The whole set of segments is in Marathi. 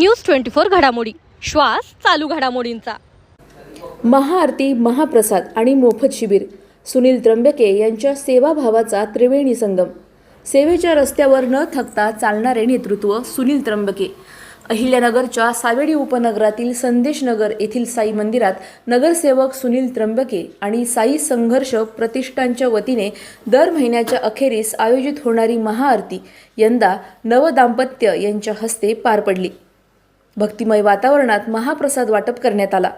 न्यूज ट्वेंटी फोर घडामोडी. श्वास चालू घडामोडींचा. महाआरती महाप्रसाद आणि मोफत शिबिर. सुनील त्र्यंबके यांच्या सेवाभावाचा त्रिवेणी संगम. सेवेच्या रस्त्यावर न थकता चालणारे नेतृत्व सुनील त्र्यंबके. अहिल्यानगरच्या सावेडी उपनगरातील संदेशनगर येथील साई मंदिरात नगरसेवक सुनील त्र्यंबके आणि साई संघर्ष प्रतिष्ठानच्या वतीने दर महिन्याच्या अखेरीस आयोजित होणारी महाआरती यंदा नवदाम्पत्य यांच्या हस्ते पार पडली. भक्तिमय वातावरणात महाप्रसाद वाटप करण्यात आला.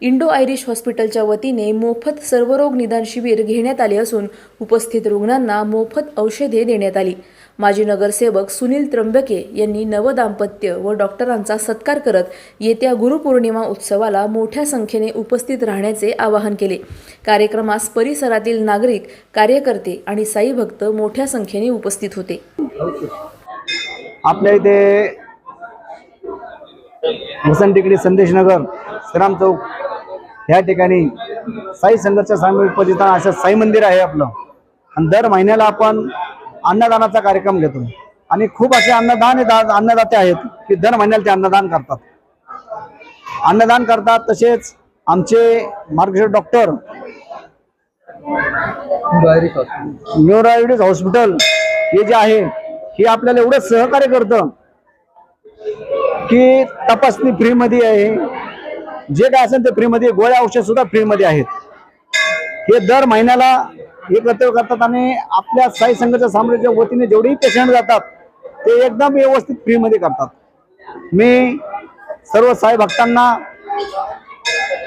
इंडो आयरिश हॉस्पिटलच्या वतीने मोफत सर्वरोग निदान शिबिर घेण्यात आले असून उपस्थित रुग्णांना मोफत औषधे देण्यात आली. माजी नगरसेवक सुनील त्र्यंबके यांनी नवदाम्पत्य व डॉक्टरांचा सत्कार करत येत्या गुरुपौर्णिमा उत्सवाला मोठ्या संख्येने उपस्थित राहण्याचे आवाहन केले. कार्यक्रमास परिसरातील नागरिक कार्यकर्ते आणि साई भक्त मोठ्या संख्येने उपस्थित होते. आपल्या इथे वसंत टेकडी संदेश नगर श्रीराम चौक. या ठिकाणी साई संघर्ष सामी उपजिता असं साई मंदिर आहे आपलं. आणि दर महिन्याला आपण अन्नदानाचा कार्यक्रम घेतो. आणि खूप असे अन्नदान अन्नदाते आहेत की दर महिन्याला ते अन्नदान करतात. अन्नदान करतात तसेच आमचे मार्गदर्शक डॉक्टर न्यूरोआयडिस हॉस्पिटल हे जे आहे हे आपल्याला एवढं सहकार्य करतं. की तपासणी फ्रीमध्ये आहे. जे काय असेल ते फ्रीमध्ये गोळ्या औषध सुद्धा फ्रीमध्ये आहेत. हे दर महिन्याला हे कर्तव्य करतात आणि आपल्या साई संघाच्या साम्राज्याच्या वतीने जेवढेही पेशंट जातात ते एकदम व्यवस्थित फ्रीमध्ये करतात. मी सर्व साई भक्तांना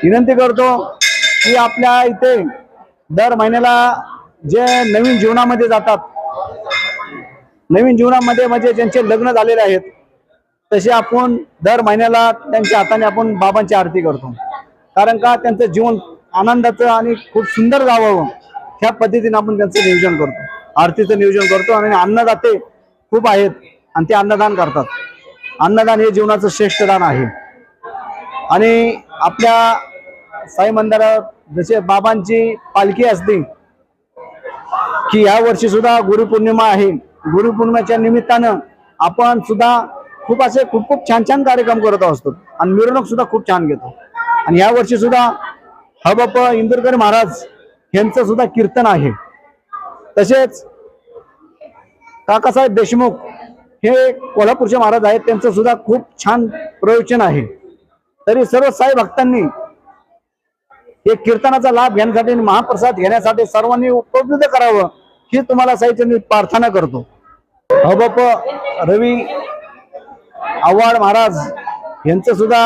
विनंती करतो की आपल्या इथे दर महिन्याला जे नवीन जीवनामध्ये जातात नवीन जीवनामध्ये म्हणजे ज्यांचे लग्न झालेले आहेत तसे आपण दर महिन्याला त्यांच्या हाताने आपण बाबांची आरती करतो. कारण का त्यांचं जीवन आनंदाचं आणि खूप सुंदर जावं ह्या पद्धतीने आपण त्यांचं नियोजन करतो. आरतीचं नियोजन करतो आणि अन्नदाते खूप आहेत आणि ते अन्नदान करतात. अन्नदान हे जीवनाचं श्रेष्ठ दान आहे. आणि आपल्या साई मंदिरात जसे बाबांची पालखी असते की या वर्षी सुद्धा गुरुपौर्णिमा आहे. गुरुपौर्णिमेच्या निमित्तानं आपण सुद्धा खूप असे खूप खूप छान छान कार्यक्रम करत असतो. आणि मिरवणूक सुद्धा खूप छान घेतो. आणि या वर्षी सुद्धा हबप इंदुरकर महाराज यांचं सुद्धा कीर्तन आहे. तसेच काकासाहेब देशमुख हे कोल्हापूरचे महाराज आहेत. त्यांचं सुद्धा खूप छान प्रयोजन आहे. तरी सर्व साई भक्तांनी हे कीर्तनाचा लाभ घेण्यासाठी आणि महाप्रसाद घेण्यासाठी सर्वांनी उपलब्ध करावं ही तुम्हाला साहित्य प्रार्थना करतो. हबप रवी आव्हाड महाराज यांचं सुद्धा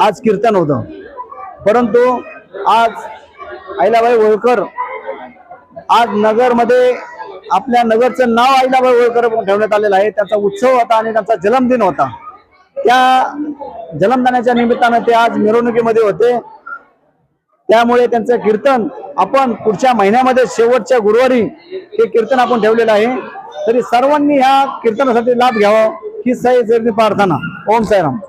आज कीर्तन होतं. परंतु आज आईलाबाई होळकर आज नगरमध्ये आपल्या नगरचं नाव आईलाबाई होळकर ठेवण्यात आलेलं आहे. त्याचा उत्सव होता आणि त्यांचा जन्मदिन होता. त्या जन्मदानाच्या निमित्तानं ते आज मिरवणुकीमध्ये होते. त्यामुळे त्यांचं कीर्तन आपण पुढच्या महिन्यामध्ये शेवटच्या गुरुवारी हे कीर्तन आपण ठेवलेलं आहे. तरी सर्वांनी ह्या कीर्तनासाठी लाभ घ्यावा. ही साई प्रार्थना ओम साईराम.